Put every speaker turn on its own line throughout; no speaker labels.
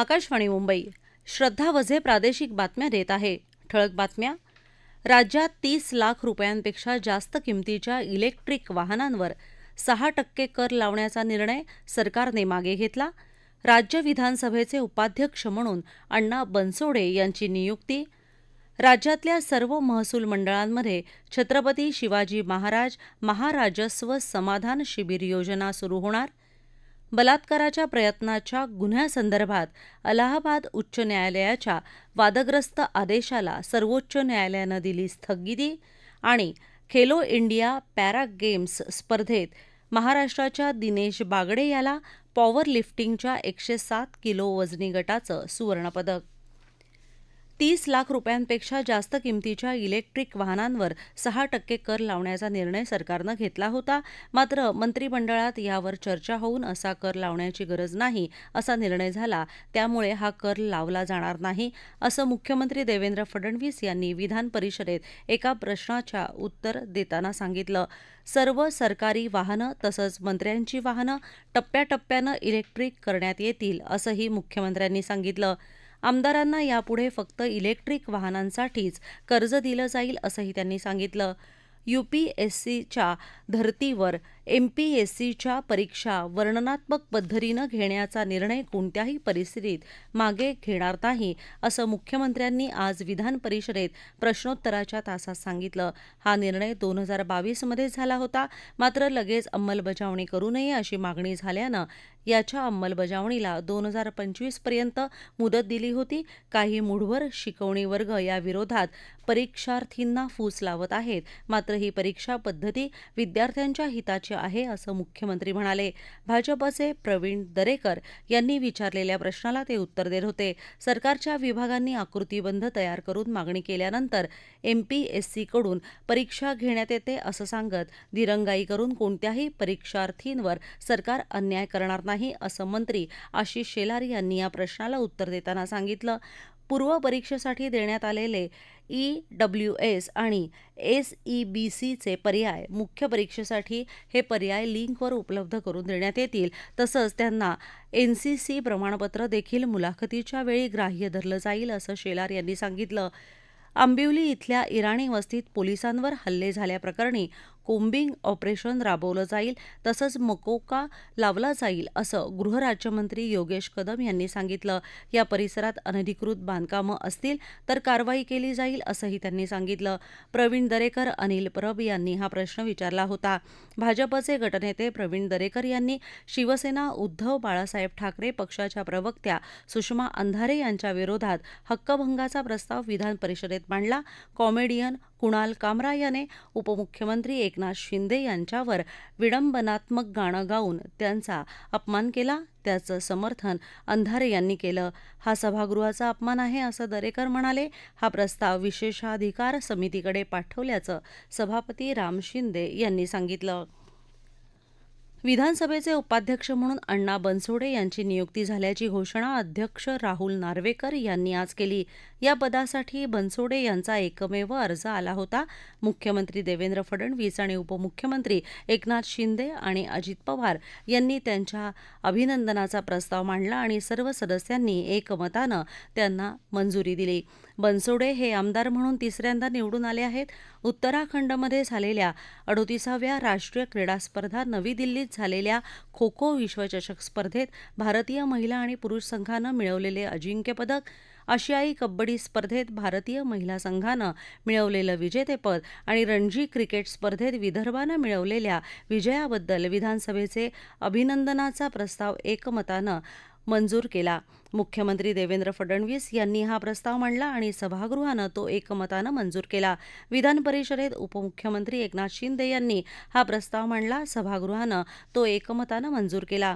आकाशवाणी मुंबई श्रद्धा वझे प्रादेशिक बातम्या देत आहे ठळक बातम्या राज्यात तीस लाख रुपयांपेक्षा जास्त किमतीच्या इलेक्ट्रिक वाहनांवर सहा टक्के कर लावण्याचा निर्णय सरकारने मागे घेतला राज्य विधानसभेचे उपाध्यक्ष म्हणून अण्णा बनसोडे यांची नियुक्ती राज्यातल्या सर्व महसूल मंडळांमध्ये छत्रपती शिवाजी महाराज महाराजस्व समाधान शिबिर योजना सुरू होणार बलात्काराच्या प्रयत्नाच्या गुन्ह्यासंदर्भात अलाहाबाद उच्च न्यायालयाच्या वादग्रस्त आदेशाला सर्वोच्च न्यायालयानं दिली स्थगिती आणि खेलो इंडिया पॅरा गेम्स स्पर्धेत महाराष्ट्राच्या दिनेश बागडे याला पॉवर लिफ्टिंगच्या एकशे सात किलो वजनी गटाचं सुवर्णपदक तीस लाख रुपयांपेक्षा जास्त किमतीच्या इलेक्ट्रिक वाहनांवर सहा टक्के कर लावण्याचा निर्णय सरकारनं घेतला होता मात्र मंत्रिमंडळात यावर चर्चा होऊन असा कर लावण्याची गरज नाही असा निर्णय झाला त्यामुळे हा कर लावला जाणार नाही असं मुख्यमंत्री देवेंद्र फडणवीस यांनी विधान परिषदेत एका प्रश्नाच्या उत्तर देताना सांगितलं सर्व सरकारी वाहनं तसंच मंत्र्यांची वाहनं टप्प्याटप्प्यानं इलेक्ट्रिक करण्यात येतील असंही मुख्यमंत्र्यांनी सांगितलं आमदारांना यापुढे फक्त इलेक्ट्रिक वाहनांसाठीच कर्ज दिलं जाईल असंही त्यांनी सांगितलं यूपीएससीच्या धर्तीवर एमपीएससीच्या परीक्षा वर्णनात्मक पद्धतीनं घेण्याचा निर्णय कोणत्याही परिस्थितीत मागे घेणार नाही असं मुख्यमंत्र्यांनी आज विधान परिषदेत प्रश्नोत्तराच्या तासात सांगितलं हा निर्णय दोन हजार बावीसमध्ये झाला होता मात्र लगेच अंमलबजावणी करू नये अशी मागणी झाल्यानं याच्या अंमलबजावणीला दोन हजार पंचवीसपर्यंत मुदत दिली होती काही मूढवर शिकवणी वर्ग या विरोधात परीक्षार्थींना फूस लावत आहेत मात्र ही परीक्षा पद्धती विद्यार्थ्यांच्या हिताची आहे असं मुख्यमंत्री म्हणाले भाजपचे प्रवीण दरेकर यांनी विचारलेल्या प्रश्नाला ते उत्तर देत होते सरकारच्या विभागांनी आकृतीबंध तयार करून मागणी केल्यानंतर एमपीएससी कडून परीक्षा घेण्यात येते असं सांगत दिरंगाई करून कोणत्याही परीक्षार्थींवर सरकार अन्याय करणार नाही असं मंत्री आशिष शेलार यांनी या प्रश्नाला उत्तर देताना सांगितलं पूर्व परीक्षेसाठी देण्यात आलेले ई डब्ल्यू एस आणि एस ई बी सीचे पर्याय मुख्य परीक्षेसाठी हे पर्याय लिंकवर उपलब्ध करून देण्यात येतील तसंच त्यांना एन सी सी प्रमाणपत्र देखील मुलाखतीच्या वेळी ग्राह्य धरलं जाईल असं शेलार यांनी सांगितलं आंबिवली इथल्या इराणी वस्तीत पोलिसांवर हल्ले झाल्याप्रकरणी कोम्बिंग ऑपरेशन राबवलं जाईल तसंच मकोका लावला जाईल असं गृहराज्यमंत्री योगेश कदम यांनी सांगितलं या परिसरात अनधिकृत बांधकामं असतील तर कारवाई केली जाईल असंही त्यांनी सांगितलं प्रवीण दरेकर अनिल परब यांनी हा प्रश्न विचारला होता भाजपचे गटनेते प्रवीण दरेकर यांनी शिवसेना उद्धव बाळासाहेब ठाकरे पक्षाच्या प्रवक्त्या सुषमा अंधारे यांच्या विरोधात हक्कभंगाचा प्रस्ताव विधान परिषदेत मांडला कॉमेडियन कुणाल कामरा याने उपमुख्यमंत्री एकनाथ शिंदे यांच्यावर विडंबनात्मक गाणं गाऊन त्यांचा अपमान केला त्याचं समर्थन अंधारे यांनी केलं हा सभागृहाचा अपमान आहे असं दरेकर म्हणाले हा प्रस्ताव विशेषाधिकार समितीकडे पाठवल्याचं सभापती राम शिंदे यांनी सांगितलं विधानसभेचे उपाध्यक्ष म्हणून अण्णा बनसोडे यांची नियुक्ती झाल्याची घोषणा अध्यक्ष राहुल नार्वेकर यांनी आज केली या पदासाठी बनसोडे यांचा एकमेव अर्ज आला होता मुख्यमंत्री देवेंद्र फडणवीस आणि उपमुख्यमंत्री एकनाथ शिंदे आणि अजित पवार यांनी त्यांच्या अभिनंदनाचा प्रस्ताव मांडला आणि सर्व सदस्यांनी एकमतानं त्यांना मंजुरी दिली बनसोडे हे आमदार म्हणून तिसऱ्यांदा निवडून आले आहेत उत्तराखंडमध्ये झालेल्या अडोतीसाव्या राष्ट्रीय क्रीडा स्पर्धा नवी दिल्लीत झालेल्या खो खो विश्वचषक स्पर्धेत भारतीय महिला आणि पुरुष संघानं मिळवलेले अजिंक्यपदक आशियाई कबड्डी स्पर्धेत भारतीय महिला संघानं मिळवलेलं विजेतेपद आणि रणजी क्रिकेट स्पर्धेत विदर्भानं मिळवलेल्या विजयाबद्दल विधानसभेचे अभिनंदनाचा प्रस्ताव एकमतानं मंजूर केला मुख्यमंत्री देवेंद्र फडणवीस यांनी हा प्रस्ताव मांडला आणि सभागृहानं तो एकमतानं मंजूर केला विधान परिषदेत उपमुख्यमंत्री एकनाथ शिंदे यांनी हा प्रस्ताव मांडला सभागृहानं तो एकमतानं मंजूर केला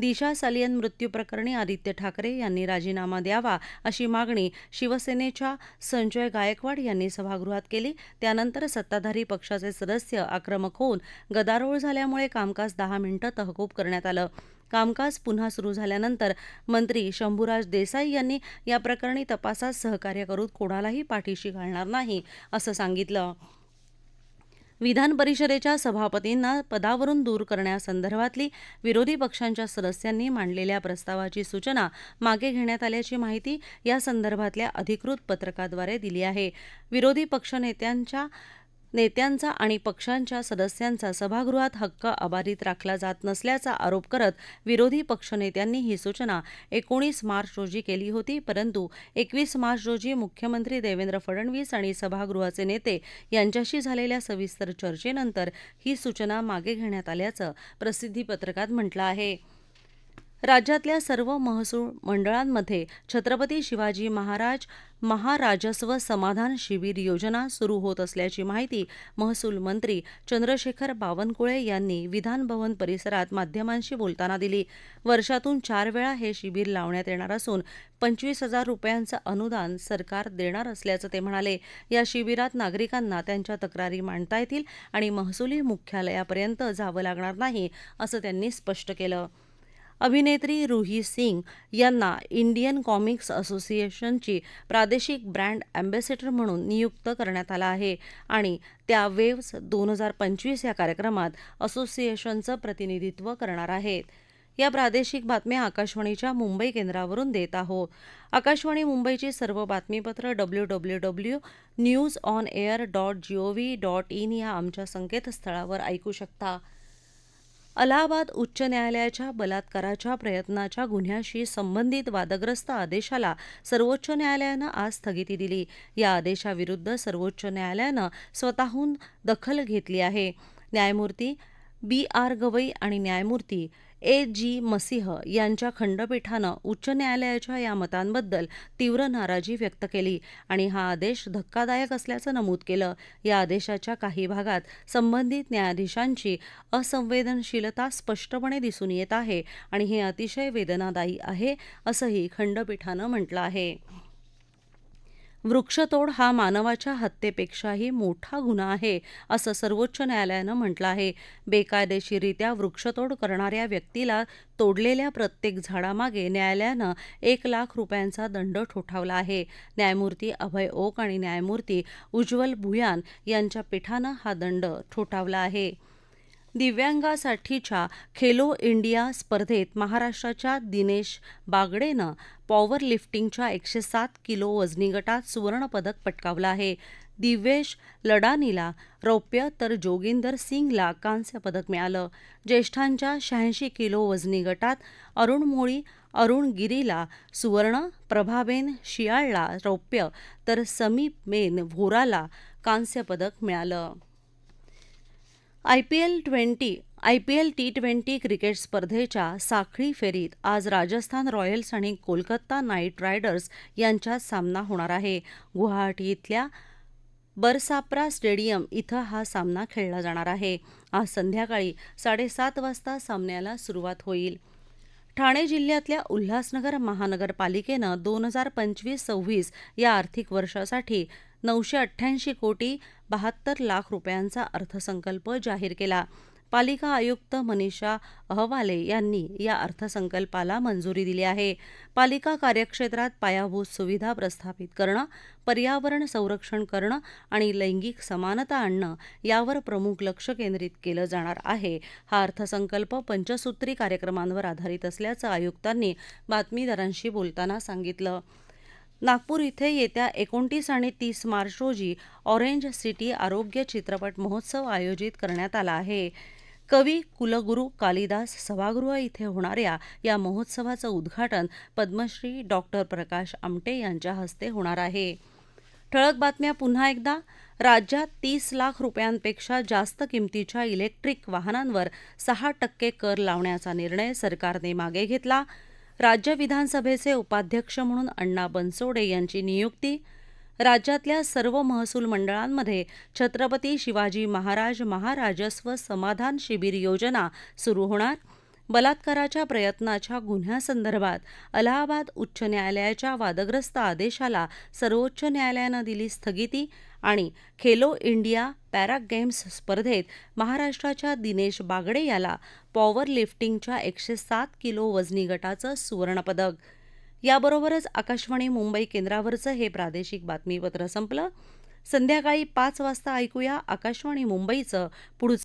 दिशा सालियन प्रकरणी आदित्य ठाकरे यांनी राजीनामा द्यावा अशी मागणी शिवसेनेच्या संजय गायकवाड यांनी सभागृहात केली त्यानंतर सत्ताधारी पक्षाचे सदस्य आक्रमक होऊन गदारोळ झाल्यामुळे कामकाज दहा मिनिटं तहकूब करण्यात आलं कामकाज पुन्हा सुरू झाल्यानंतर मंत्री शंभूराज देसाई यांनी या प्रकरणी तपासात सहकार्य करून कोणालाही पाठीशी घालणार नाही असं सांगितलं विधान परिषदेच्या सभापतींना पदावरून दूर करण्यासंदर्भातली विरोधी पक्षांच्या सदस्यांनी मांडलेल्या प्रस्तावाची सूचना मागे घेण्यात आल्याची माहिती या संदर्भातल्या अधिकृत पत्रकाद्वारे दिली आहे विरोधी पक्षनेत्यांच्या नेत्यांचा आणि पक्षांच्या सदस्यांचा सभागृहात हक्क अबाधित राखला जात नसल्याचा आरोप करत विरोधी पक्षनेत्यांनी ही सूचना एकोणीस मार्च रोजी केली होती परंतु एकवीस मार्च रोजी मुख्यमंत्री देवेंद्र फडणवीस आणि सभागृहाचे नेते यांच्याशी झालेल्या सविस्तर चर्चेनंतर ही सूचना मागे घेण्यात आल्याचं प्रसिद्धीपत्रकात म्हटलं आहे राज्यातल्या सर्व महसूल मंडळांमध्ये छत्रपती शिवाजी महाराज महाराजस्व समाधान शिबिर योजना सुरू होत असल्याची माहिती महसूल मंत्री चंद्रशेखर बावनकुळे यांनी विधानभवन परिसरात माध्यमांशी बोलताना दिली वर्षातून चार वेळा हे शिबिर लावण्यात येणार असून पंचवीस हजार रुपयांचं अनुदान सरकार देणार असल्याचं ते म्हणाले या शिबिरात नागरिकांना त्यांच्या तक्रारी मांडता येतील आणि महसुली मुख्यालयापर्यंत जावं लागणार नाही असं त्यांनी स्पष्ट केलं अभिनेत्री रुही सिंग यांना इंडियन कॉमिक्स असोसिएशनची प्रादेशिक ब्रँड अँबेसेडर म्हणून नियुक्त करण्यात आला आहे आणि त्या वेव्स दोन हजार पंचवीस या कार्यक्रमात असोसिएशनचं प्रतिनिधित्व करणार आहेत या प्रादेशिक बातम्या आकाशवाणीच्या मुंबई केंद्रावरून देत आहोत आकाशवाणी मुंबईची सर्व बातमीपत्र W W W news on air dot G O V dot in या आमच्या संकेतस्थळावर ऐकू शकता अलाहाबाद उच्च न्यायालयाच्या बलात्काराच्या प्रयत्नाच्या गुन्ह्याशी संबंधित वादग्रस्त आदेशाला सर्वोच्च न्यायालयानं आज स्थगिती दिली या आदेशाविरुद्ध सर्वोच्च न्यायालयानं स्वतःहून दखल घेतली आहे न्यायमूर्ती बी आर गवई आणि न्यायमूर्ती ए जी मसीह यांच्या खंडपीठानं उच्च न्यायालयाच्या या मतांबद्दल तीव्र नाराजी व्यक्त केली आणि हा आदेश धक्कादायक असल्याचं नमूद केलं या आदेशाच्या काही भागात संबंधित न्यायाधीशांची असंवेदनशीलता स्पष्टपणे दिसून येत आहे आणि हे अतिशय वेदनादायी आहे असंही खंडपीठानं म्हटलं आहे वृक्षतोड हा मानवाच्या हत्येपेक्षाही मोठा गुन्हा आहे असं सर्वोच्च न्यायालयानं म्हटलं आहे बेकायदेशीरित्या वृक्षतोड करणाऱ्या व्यक्तीला तोडलेल्या प्रत्येक झाडामागे न्यायालयानं एक लाख रुपयांचा दंड ठोठावला आहे न्यायमूर्ती अभय ओक आणि न्यायमूर्ती उज्ज्वल भुयान यांच्या पीठानं हा दंड ठोठावला आहे दिव्यांगासाठीच्या खेलो इंडिया स्पर्धेत महाराष्ट्राच्या दिनेश बागडेनं पॉवर लिफ्टिंगच्या एकशे सात किलो वजनी गटात सुवर्णपदक पटकावलं आहे दिव्येश लडानीला रौप्य तर जोगिंदर सिंगला कांस्य पदक मिळालं ज्येष्ठांच्या शहाऐंशी किलो वजनी गटात अरुण मोळी अरुण गिरीला सुवर्ण प्रभाबेन शियाळला रौप्य तर समीप मेन व्होराला कांस्य पदक मिळालं I P L twenty I P L T twenty cricket स्पर्धेच्या साखळी फेरीत आज राजस्थान रॉयल्स आणि कोलकाता नाईट रायडर्स यांच्यात सामना होणार आहे गुवाहाटी इथल्या बरसाप्रा स्टेडियम इथं हा सामना खेळला जाणार आहे आज संध्याकाळी साडेसात वाजता सामन्याला सुरुवात होईल ठाणे जिल्ह्यातल्या उल्हासनगर महानगरपालिकेनं दोन हजार पंचवीस सव्वीस या आर्थिक वर्षासाठी नऊशे अठ्ठ्याऐंशी कोटी बहात्तर लाख रुपयांचा अर्थसंकल्प जाहीर केला पालिका आयुक्त मनीषा अहवाले यांनी या अर्थसंकल्पाला मंजुरी दिली आहे पालिका कार्यक्षेत्रात पायाभूत सुविधा प्रस्थापित करणं पर्यावरण संरक्षण करणं आणि लैंगिक समानता आणणं यावर प्रमुख लक्ष केंद्रित केलं जाणार आहे हा अर्थसंकल्प पंचसूत्री कार्यक्रमांवर आधारित असल्याचं आयुक्तांनी बातमीदारांशी बोलताना सांगितलं नागपूर इथे येत्या एकोणतीस आणि तीस मार्च रोजी ऑरेंज सिटी आरोग्य चित्रपट महोत्सव आयोजित करण्यात आला आहे कवी कुलगुरू कालिदास सभागृह इथे होणाऱ्या या महोत्सवाचं उद्घाटन पद्मश्री डॉक्टर प्रकाश आमटे यांच्या हस्ते होणार आहे ठळक बातम्या पुन्हा एकदा राज्यात तीस लाख रुपयांपेक्षा जास्त किमतीच्या इलेक्ट्रिक वाहनांवर सहा टक्के कर लावण्याचा निर्णय सरकारने मागे घेतला राज्य विधानसभेचे उपाध्यक्ष म्हणून अण्णा बनसोडे यांची नियुक्ती राज्यातल्या सर्व महसूल मंडळांमध्ये छत्रपती शिवाजी महाराज महाराजस्व समाधान शिबिर योजना सुरू होणार बलात्काराच्या प्रयत्नाच्या गुन्ह्यासंदर्भात अलाहाबाद उच्च न्यायालयाच्या वादग्रस्त आदेशाला सर्वोच्च न्यायालयानं दिली स्थगिती आणि खेलो इंडिया पॅरा गेम्स स्पर्धेत महाराष्ट्राच्या दिनेश बागडे याला पॉवर लिफ्टिंगच्या एकशे सात किलो वजनी गटाचं सुवर्णपदक याबरोबरच आकाशवाणी मुंबई केंद्रावरचं हे प्रादेशिक बातमीपत्र संपलं संध्याकाळी पाच वाजता ऐकूया आकाशवाणी मुंबईचं पुढचं